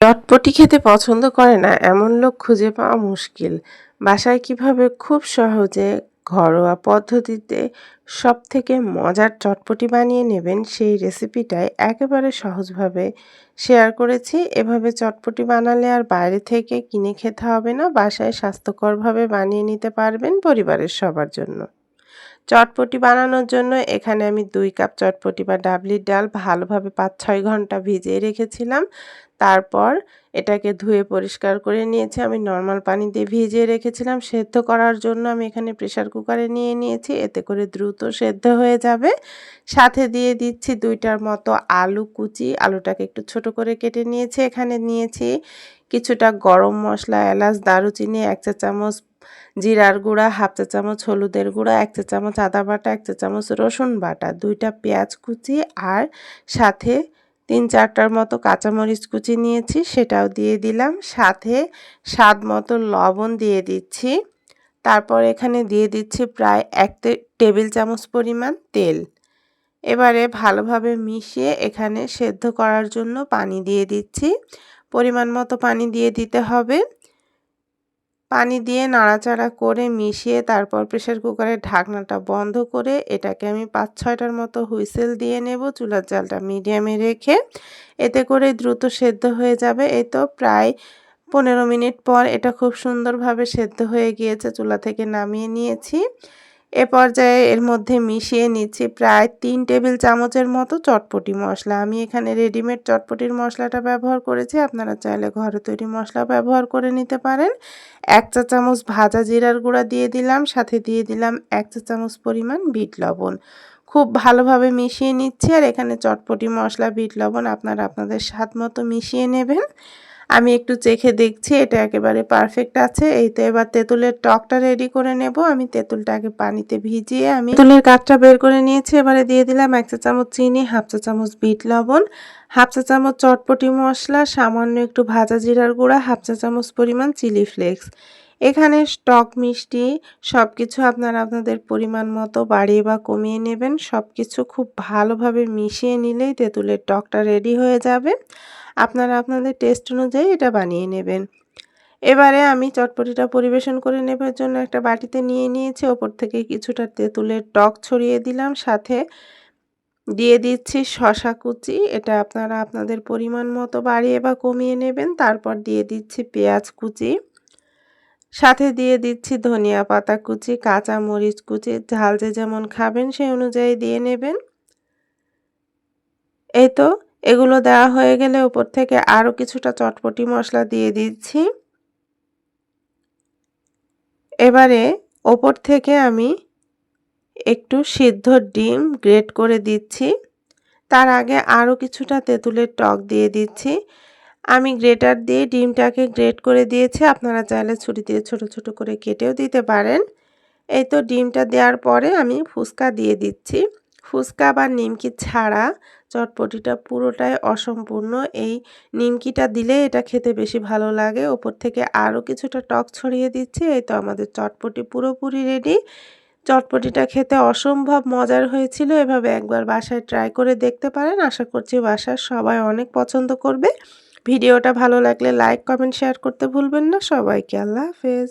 চটপটি খেতে পছন্দ করে না, এমন লোক খুঁজে পাওয়া মুশকিল। বাসায় কীভাবে খুব সহজে ঘরোয়া পদ্ধতিতে সব থেকে মজার চটপটি বানিয়ে নেবেন সেই রেসিপিটাই একেবারে সহজভাবে শেয়ার করেছি। এভাবে চটপটি বানালে আর বাইরে থেকে কিনে খেতে হবে না, বাসায় স্বাস্থ্যকরভাবে বানিয়ে নিতে পারবেন পরিবারের সবার জন্য। চটপটি বানানোর জন্য এখানে আমি দুই কাপ চটপটি বা ডাবলির ডাল ভালোভাবে পাঁচ ছয় ঘণ্টা ভিজিয়ে রেখেছিলাম। তারপর এটাকে ধুয়ে পরিষ্কার করে নিয়েছি। আমি নর্মাল পানি দিয়ে ভিজিয়ে রেখেছিলাম। সেদ্ধ করার জন্য আমি এখানে প্রেশার কুকারে নিয়ে নিয়েছি। এতে করে দ্রুত সেদ্ধ হয়ে যাবে। সাথে দিয়ে দিচ্ছি দুইটার মতো আলু কুচি। আলুটাকে একটু ছোট করে কেটে নিয়েছি। এখানে নিয়েছি কিছুটা গরম মশলা, এলাচ, দারুচিনি, এক চা চামচ জিরার গুঁড়া, হাফ চা চামচ হলুদের গুঁড়া, এক চা চামচ আদা বাটা, এক চা চামচ রসুন বাটা, দুইটা পেঁয়াজ কুচি আর সাথে তিন চারটার মতো কাঁচামরিচ কুচি নিয়েছি, সেটাও দিয়ে দিলাম। সাথে স্বাদ মতো লবণ দিয়ে দিচ্ছি। তারপর এখানে দিয়ে দিচ্ছি প্রায় এক টেবিল চামচ পরিমাণ তেল। এবারে ভালোভাবে মিশিয়ে এখানে সেদ্ধ করার জন্য পানি দিয়ে দিচ্ছি। পরিমাণ মতো পানি দিয়ে দিতে হবে। পানি দিয়ে নাড়াচাড়া করে মিশিয়ে তারপর প্রেশার কুকারের ঢাকনাটা বন্ধ করে এটাকে আমি পাঁচ ছয়টার মতো হুইসেল দিয়ে নেব চুলার জালটা মিডিয়ামে রেখে। এতে করে দ্রুত সেদ্ধ হয়ে যাবে। এই তো প্রায় পনেরো মিনিট পর এটা খুব সুন্দরভাবে সেদ্ধ হয়ে গিয়েছে। চুলা থেকে নামিয়ে নিয়েছি। এ পর্যায়ে এর মধ্যে মিশিয়ে নিচ্ছি প্রায় তিন টেবিল চামচের মতো চটপটি মশলা। আমি এখানে রেডিমেড চটপটির মশলাটা ব্যবহার করেছি। আপনারা চাইলে ঘরে তৈরি মশলা ব্যবহার করে নিতে পারেন। এক চা চামচ ভাজা জিরার গুঁড়া দিয়ে দিলাম। সাথে দিয়ে দিলাম এক চা চামচ পরিমাণ বিট লবণ। খুব ভালোভাবে মিশিয়ে নিচ্ছি। আর এখানে চটপটি মশলা, বিট লবণ আপনারা আপনাদের স্বাদ মতো মিশিয়ে নেবেন। আমি একটু চেখে দেখছি, এটা একেবারে পারফেক্ট আছে। এই তো এবার তেঁতুলের টকটা রেডি করে নেব। আমি তেঁতুলটাকে পানিতে ভিজিয়ে আমি তেঁতুলের কাঠটা বের করে নিয়েছি। এবারে দিয়ে দিলাম এক চা চামচ চিনি, হাফ চা চামচ বিট লবণ, হাফ চা চামচ চটপটি মশলা, সামান্য একটু ভাজা জিরার গুঁড়া, হাফ চা চামচ পরিমাণ চিলি ফ্লেক্স এখানে স্টক, মিষ্টি সব কিছু আপনারা আপনাদের পরিমাণ মতো বাড়িয়ে বা কমিয়ে নেবেন। সব কিছু খুব ভালোভাবে মিশিয়ে নিলেই তেঁতুলের টকটা রেডি হয়ে যাবে। আপনারা আপনাদের টেস্ট অনুযায়ী এটা বানিয়ে নেবেন। এবারে আমি চটপটিটা পরিবেশন করে নেবার জন্য একটা বাটিতে নিয়ে নিয়েছি। ওপর থেকে কিছুটা তেঁতুলের টক ছড়িয়ে দিলাম। সাথে দিয়ে দিচ্ছি শশা কুচি। এটা আপনারা আপনাদের পরিমাণ মতো বাড়িয়ে বা কমিয়ে নেবেন। তারপর দিয়ে দিচ্ছি পেঁয়াজ কুচি। সাথে দিয়ে দিচ্ছি ধনিয়া পাতা কুচি, কাঁচা মরিচ কুচি, ঝাল যে যেমন খাবেন সেই অনুযায়ী দিয়ে নেবেন। এই তো, এগুলো দেওয়া হয়ে গেলে উপর থেকে আরও কিছুটা চটপটি মশলা দিয়ে দিচ্ছি। এবারে ওপর থেকে আমি একটু সিদ্ধ ডিম গ্রেট করে দিচ্ছি। তার আগে আরও কিছুটা তেঁতুলের টক দিয়ে দিচ্ছি। আমি গ্রেটার দিয়ে ডিমটাকে গ্রেট করে দিয়েছি। আপনারা চাইলে ছুরি দিয়ে ছোট ছোট করে কেটেও দিতে পারেন। এই তো ডিমটা দেওয়ার পরে আমি ফুচকা দিয়ে দিচ্ছি। ফুচকা বা নিমকি ছাড়া চটপটিটা পুরোটাই অসম্পূর্ণ। এই নিমকিটা দিলে এটা খেতে বেশি ভালো লাগে। ওপর থেকে আরও কিছুটা টক ছড়িয়ে দিচ্ছি। এই তো আমাদের চটপটি পুরোপুরি রেডি। চটপটিটা খেতে অসম্ভব মজার হয়েছিল। এভাবে একবার বাসায় ট্রাই করে দেখতে পারেন। আশা করছি বাসার সবাই অনেক পছন্দ করবে। ভিডিওটা ভালো লাগলে লাইক কমেন্ট শেয়ার করতে ভুলবেন না। সবাইকে আল্লাহ হাফেজ।